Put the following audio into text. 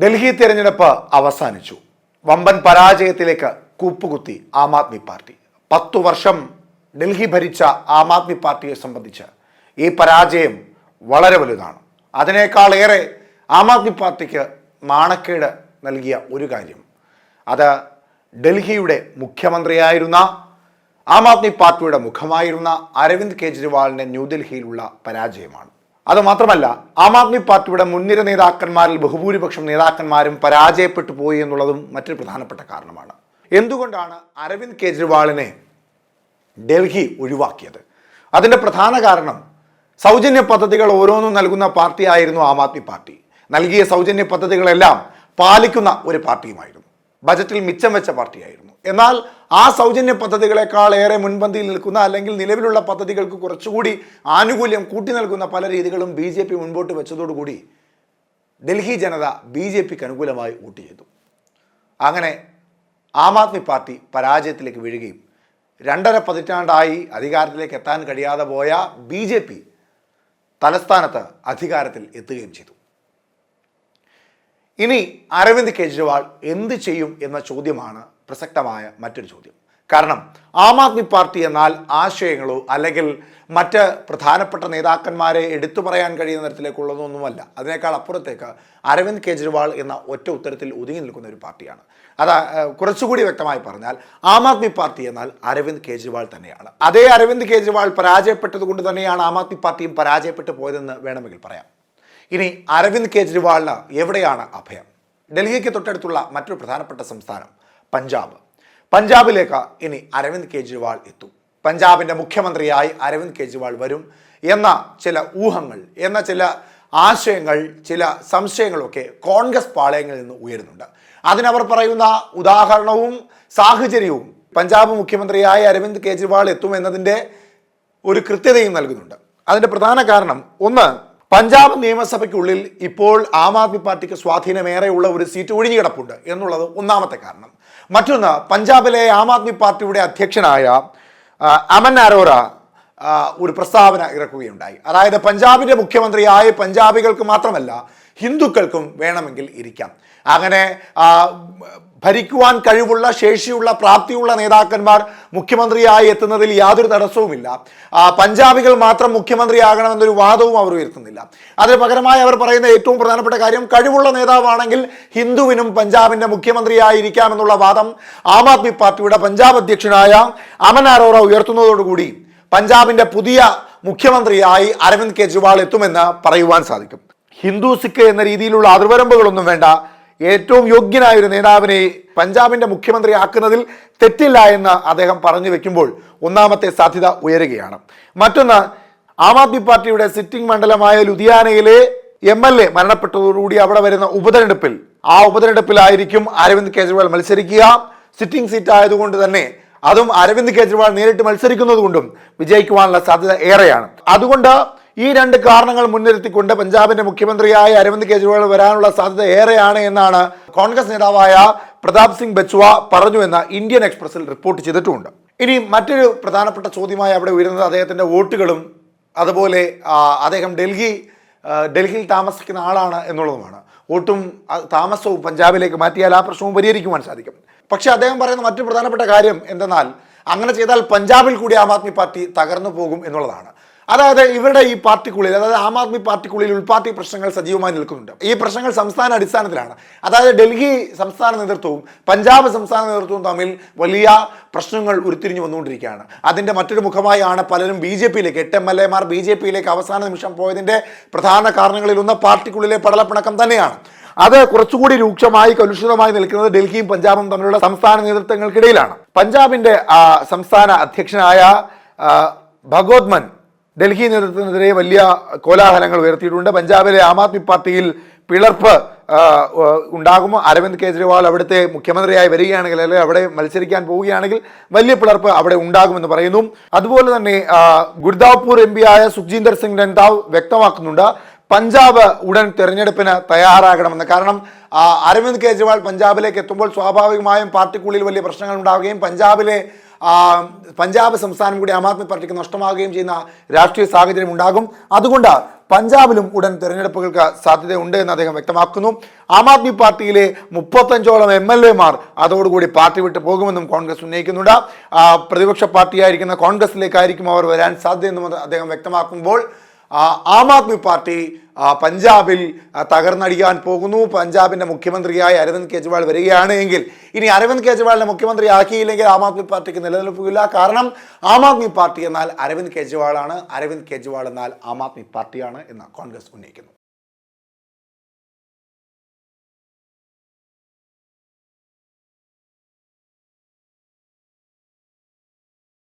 ഡൽഹി തിരഞ്ഞെടുപ്പ് അവസാനിച്ചു. വമ്പൻ പരാജയത്തിലേക്ക് കൂപ്പുകുത്തി ആം ആദ്മി പാർട്ടി. പത്തു വർഷം ഡൽഹി ഭരിച്ച ആം ആദ്മി പാർട്ടിയെ സംബന്ധിച്ച് ഈ പരാജയം വളരെ വലുതാണ്. അതിനേക്കാളേറെ ആം ആദ്മി പാർട്ടിക്ക് നാണക്കേട് നൽകിയ ഒരു കാര്യം. അത് ഡൽഹിയുടെ മുഖ്യമന്ത്രിയായിരുന്ന ആം ആദ്മി പാർട്ടിയുടെ മുഖമായിരുന്ന അരവിന്ദ് കെജ്രിവാളിന്റെ ന്യൂഡൽഹിയിലുള്ള പരാജയമാണ്. അത് മാത്രമല്ല ആം ആദ്മി പാർട്ടിയുടെ മുൻനിര നേതാക്കന്മാരിൽ ബഹുഭൂരിപക്ഷം നേതാക്കന്മാരും പരാജയപ്പെട്ടു പോയി എന്നുള്ളതും മറ്റൊരു പ്രധാനപ്പെട്ട കാരണമാണ്. എന്തുകൊണ്ടാണ് അരവിന്ദ് കെജ്രിവാളിനെ ഡൽഹി ഒഴിവാക്കിയത്? അതിന്റെ പ്രധാന കാരണം സൗജന്യ പദ്ധതികൾ ഓരോന്നും നൽകുന്ന പാർട്ടിയായിരുന്നു ആം ആദ്മി പാർട്ടി. നൽകിയ സൗജന്യ പദ്ധതികളെല്ലാം പാലിക്കുന്ന ഒരു പാർട്ടിയുമായിരുന്നു. ബജറ്റിൽ മിച്ചം വെച്ച പാർട്ടിയായിരുന്നു. എന്നാൽ ആ സൗജന്യ പദ്ധതികളെക്കാൾ ഏറെ മുൻപന്തിയിൽ നിൽക്കുന്ന അല്ലെങ്കിൽ നിലവിലുള്ള പദ്ധതികൾക്ക് കുറച്ചുകൂടി ആനുകൂല്യം കൂട്ടി നൽകുന്ന പല രീതികളും ബി ജെ പി മുൻപോട്ട് വെച്ചതോടുകൂടി ഡൽഹി ജനത ബി ജെ പിക്ക് അനുകൂലമായി വോട്ട് ചെയ്തു. അങ്ങനെ ആം ആദ്മി പാർട്ടി പരാജയത്തിലേക്ക് വീഴുകയും രണ്ടര പതിറ്റാണ്ടായി അധികാരത്തിലേക്ക് എത്താൻ കഴിയാതെ പോയ ബി തലസ്ഥാനത്ത് അധികാരത്തിൽ എത്തുകയും ചെയ്തു. ഇനി അരവിന്ദ് കെജ്രിവാൾ എന്ത് ചെയ്യും എന്ന ചോദ്യമാണ് പ്രസക്തമായ മറ്റൊരു ചോദ്യം. കാരണം ആം ആദ്മി പാർട്ടി എന്നാൽ ആശയങ്ങളോ അല്ലെങ്കിൽ മറ്റ് പ്രധാനപ്പെട്ട നേതാക്കന്മാരെ എടുത്തു പറയാൻ കഴിയുന്ന തരത്തിലേക്കുള്ളതൊന്നുമല്ല. അതിനേക്കാൾ അപ്പുറത്തേക്ക് അരവിന്ദ് കെജ്രിവാൾ എന്ന ഒറ്റ ഉത്തരത്തിൽ ഒതുങ്ങി നിൽക്കുന്ന ഒരു പാർട്ടിയാണ്. അത് കുറച്ചുകൂടി വ്യക്തമായി പറഞ്ഞാൽ ആം ആദ്മി പാർട്ടി എന്നാൽ അരവിന്ദ് കെജ്രിവാൾ തന്നെയാണ്. അതേ അരവിന്ദ് കെജ്രിവാൾ പരാജയപ്പെട്ടത് കൊണ്ട് തന്നെയാണ് ആം ആദ്മി പാർട്ടിയും പരാജയപ്പെട്ടു പോയതെന്ന് വേണമെങ്കിൽ പറയാം. ഇനി അരവിന്ദ് കെജ്രിവാളിന് എവിടെയാണ് അഭയം? ഡൽഹിക്ക് തൊട്ടടുത്തുള്ള മറ്റൊരു പ്രധാനപ്പെട്ട സംസ്ഥാനം പഞ്ചാബ്. പഞ്ചാബിലേക്ക് ഇനി അരവിന്ദ് കെജ്രിവാൾ എത്തും. പഞ്ചാബിന്റെ മുഖ്യമന്ത്രിയായി അരവിന്ദ് കെജ്രിവാൾ വരും എന്ന ചില ഊഹങ്ങൾ എന്ന ചില ആശയങ്ങൾ ചില സംശയങ്ങളൊക്കെ കോൺഗ്രസ് പാളയങ്ങളിൽ നിന്ന് ഉയരുന്നുണ്ട്. അതിനവർ പറയുന്ന ഉദാഹരണവും സാഹചര്യവും പഞ്ചാബ് മുഖ്യമന്ത്രിയായി അരവിന്ദ് കെജ്രിവാൾ എത്തുമെന്നതിന്റെ ഒരു കൃത്യതയും നൽകുന്നുണ്ട്. അതിന്റെ പ്രധാന കാരണം ഒന്ന് പഞ്ചാബ് നിയമസഭയ്ക്കുള്ളിൽ ഇപ്പോൾ ആം ആദ്മി പാർട്ടിക്ക് സ്വാധീനമേറെയുള്ള ഒരു സീറ്റ് ഒഴിഞ്ഞു കിടപ്പുണ്ട് എന്നുള്ളത് ഒന്നാമത്തെ കാരണം. മറ്റൊന്ന് പഞ്ചാബിലെ ആം ആദ്മി പാർട്ടിയുടെ അധ്യക്ഷനായ അമൻ അരോറ ഒരു പ്രസ്താവന ഇറക്കുകയുണ്ടായി. അതായത് പഞ്ചാബിന്റെ മുഖ്യമന്ത്രിയായ പഞ്ചാബികൾക്ക് മാത്രമല്ല ഹിന്ദുക്കൾക്കും വേണമെങ്കിൽ ഇരിക്കാം. അങ്ങനെ ഭരിക്കുവാൻ കഴിവുള്ള ശേഷിയുള്ള പ്രാപ്തിയുള്ള നേതാക്കന്മാർ മുഖ്യമന്ത്രിയായി എത്തുന്നതിൽ യാതൊരു തടസ്സവുമില്ല. പഞ്ചാബികൾ മാത്രം മുഖ്യമന്ത്രിയാകണമെന്നൊരു വാദവും അവർ ഉയർത്തുന്നില്ല. അതിന് പകരമായി അവർ പറയുന്ന ഏറ്റവും പ്രധാനപ്പെട്ട കാര്യം കഴിവുള്ള നേതാവാണെങ്കിൽ ഹിന്ദുവിനും പഞ്ചാബിന്റെ മുഖ്യമന്ത്രിയായിരിക്കാമെന്നുള്ള വാദം ആം ആദ്മി പാർട്ടിയുടെ പഞ്ചാബ് അധ്യക്ഷനായ അമൻ അറോറ ഉയർത്തുന്നതോടുകൂടി പഞ്ചാബിന്റെ പുതിയ മുഖ്യമന്ത്രിയായി അരവിന്ദ് കെജ്രിവാൾ എത്തുമെന്ന് പറയുവാൻ സാധിക്കും. ഹിന്ദു സിഖ് എന്ന രീതിയിലുള്ള അതിർവരമ്പുകളൊന്നും വേണ്ട. ഏറ്റവും യോഗ്യനായ ഒരു നേതാവിനെ പഞ്ചാബിന്റെ മുഖ്യമന്ത്രി ആക്കുന്നതിൽ തെറ്റില്ല എന്ന് അദ്ദേഹം പറഞ്ഞു വെക്കുമ്പോൾ ഒന്നാമത്തെ സാധ്യത ഉയരുകയാണ്. മറ്റൊന്ന് ആം ആദ്മി പാർട്ടിയുടെ സിറ്റിംഗ് മണ്ഡലമായ ലുധിയാനയിലെ എം എൽ എ മരണപ്പെട്ടതോടുകൂടി അവിടെ വരുന്ന ഉപതെരഞ്ഞെടുപ്പിൽ ആ ഉപതെരഞ്ഞെടുപ്പിലായിരിക്കും അരവിന്ദ് കെജ്രിവാൾ മത്സരിക്കുക. സിറ്റിംഗ് സീറ്റ് ആയതുകൊണ്ട് തന്നെ അതും അരവിന്ദ് കെജ്രിവാൾ നേരിട്ട് മത്സരിക്കുന്നത് കൊണ്ടും വിജയിക്കുവാനുള്ള സാധ്യത ഏറെയാണ്. അതുകൊണ്ട് ഈ രണ്ട് കാരണങ്ങൾ മുൻനിർത്തിക്കൊണ്ട് പഞ്ചാബിന്റെ മുഖ്യമന്ത്രിയായ അരവിന്ദ് കെജ്രിവാൾ വരാനുള്ള സാധ്യത ഏറെയാണ് എന്നാണ് കോൺഗ്രസ് നേതാവായ പ്രതാപ് സിംഗ് ബച്ചുവ പറഞ്ഞു എന്ന് ഇന്ത്യൻ എക്സ്പ്രസിൽ റിപ്പോർട്ട് ചെയ്തിട്ടുമുണ്ട് ഇനി മറ്റൊരു പ്രധാനപ്പെട്ട ചോദ്യമായി അവിടെ ഉയരുന്നത് അദ്ദേഹത്തിന്റെ വോട്ടുകളും അതുപോലെ അദ്ദേഹം ഡൽഹി ഡൽഹിയിൽ താമസിക്കുന്ന ആളാണ് എന്നുള്ളതുമാണ്. വോട്ടും താമസവും പഞ്ചാബിലേക്ക് മാറ്റിയാൽ ആ പ്രശ്നവും പരിഹരിക്കുവാൻ സാധിക്കും. പക്ഷേ അദ്ദേഹം പറയുന്ന മറ്റു പ്രധാനപ്പെട്ട കാര്യം എന്തെന്നാൽ അങ്ങനെ ചെയ്താൽ പഞ്ചാബിൽ കൂടി ആം ആദ്മി പാർട്ടി തകർന്നു പോകും എന്നുള്ളതാണ്. അതായത് ഇവരുടെ ഈ പാർട്ടിക്കുള്ളിൽ അതായത് ആം ആദ്മി പാർട്ടിക്കുള്ളിൽ ഉൾപാർട്ടി പ്രശ്നങ്ങൾ സജീവമായി നിൽക്കുന്നുണ്ട്. ഈ പ്രശ്നങ്ങൾ സംസ്ഥാന അടിസ്ഥാനത്തിലാണ്. അതായത് ഡൽഹി സംസ്ഥാന നേതൃത്വവും പഞ്ചാബ് സംസ്ഥാന നേതൃത്വവും തമ്മിൽ വലിയ പ്രശ്നങ്ങൾ ഉരുത്തിരിഞ്ഞു വന്നുകൊണ്ടിരിക്കുകയാണ്. അതിന്റെ മറ്റൊരു മുഖമായാണ് പലരും ബി ജെ പിയിലേക്ക് എട്ട് എം എൽ എമാർ ബി ജെ പിയിലേക്ക് അവസാന നിമിഷം പോയതിന്റെ പ്രധാന കാരണങ്ങളിൽ ഒന്ന് പാർട്ടിക്കുള്ളിലെ പടലപ്പിണക്കം തന്നെയാണ്. അത് കുറച്ചുകൂടി രൂക്ഷമായി കലുഷിതമായി നിൽക്കുന്നത് ഡൽഹിയും പഞ്ചാബും തമ്മിലുള്ള സംസ്ഥാന നേതൃത്വങ്ങൾക്കിടയിലാണ്. പഞ്ചാബിന്റെ സംസ്ഥാന അധ്യക്ഷനായ ആ, ഭഗവത് മൻ ഡൽഹി നേതൃത്വത്തിനെതിരെ വലിയ കോലാഹലങ്ങൾ ഉയർത്തിയിട്ടുണ്ട്. പഞ്ചാബിലെ ആം ആദ്മി പാർട്ടിയിൽ പിളർപ്പ് ഉണ്ടാകുമോ? അരവിന്ദ് കെജ്രിവാൾ അവിടുത്തെ മുഖ്യമന്ത്രിയായി വരികയാണെങ്കിൽ അല്ലെങ്കിൽ അവിടെ മത്സരിക്കാൻ പോവുകയാണെങ്കിൽ വലിയ പിളർപ്പ് അവിടെ ഉണ്ടാകുമെന്ന് പറയുന്നു. അതുപോലെ തന്നെ ഗുർദാവ്പൂർ എം ആയ സുഖ്ജീന്ദർ സിംഗ് രണ്ടാവ് വ്യക്തമാക്കുന്നുണ്ട്. പഞ്ചാബ് ഉടൻ തെരഞ്ഞെടുപ്പിന് തയ്യാറാകണമെന്ന്. കാരണം അരവിന്ദ് കെജ്രിവാൾ പഞ്ചാബിലേക്ക് എത്തുമ്പോൾ സ്വാഭാവികമായും പാർട്ടിക്കുള്ളിൽ വലിയ പ്രശ്നങ്ങൾ ഉണ്ടാവുകയും പഞ്ചാബിലെ പഞ്ചാബ് സംസ്ഥാനം കൂടി ആം ആദ്മി പാർട്ടിക്ക് നഷ്ടമാകുകയും ചെയ്യുന്ന രാഷ്ട്രീയ സാഹചര്യം ഉണ്ടാകും. അതുകൊണ്ട് പഞ്ചാബിലും ഉടൻ തിരഞ്ഞെടുപ്പുകൾക്ക് സാധ്യതയുണ്ട് എന്ന് അദ്ദേഹം വ്യക്തമാക്കുന്നു. ആം ആദ്മി പാർട്ടിയിലെ മുപ്പത്തഞ്ചോളം എം എൽ എമാർ അതോടുകൂടി പാർട്ടി വിട്ടു പോകുമെന്നും കോൺഗ്രസ് ഉന്നയിക്കുന്നുണ്ട്. പ്രതിപക്ഷ പാർട്ടിയായിരിക്കുന്ന കോൺഗ്രസിലേക്കായിരിക്കും അവർ വരാൻ സാധ്യതയെന്നും അദ്ദേഹം വ്യക്തമാക്കുമ്പോൾ ആ, ആദ്മി പാർട്ടി പഞ്ചാബിൽ തകർന്നടിക്കാൻ പോകുന്നു. പഞ്ചാബിന്റെ മുഖ്യമന്ത്രിയായി അരവിന്ദ് കെജ്രിവാൾ വരികയാണ് എങ്കിൽ ഇനി അരവിന്ദ് കെജ്രിവാളിനെ മുഖ്യമന്ത്രി ആക്കിയില്ലെങ്കിൽ ആം ആദ്മി പാർട്ടിക്ക് നിലനിൽപ്പില്ല. കാരണം ആം ആദ്മി പാർട്ടി എന്നാൽ അരവിന്ദ് കെജ്രിവാളാണ്. അരവിന്ദ് കെജ്രിവാൾ എന്നാൽ ആം ആദ്മി പാർട്ടിയാണ് എന്ന് കോൺഗ്രസ് ഉന്നയിക്കുന്നു.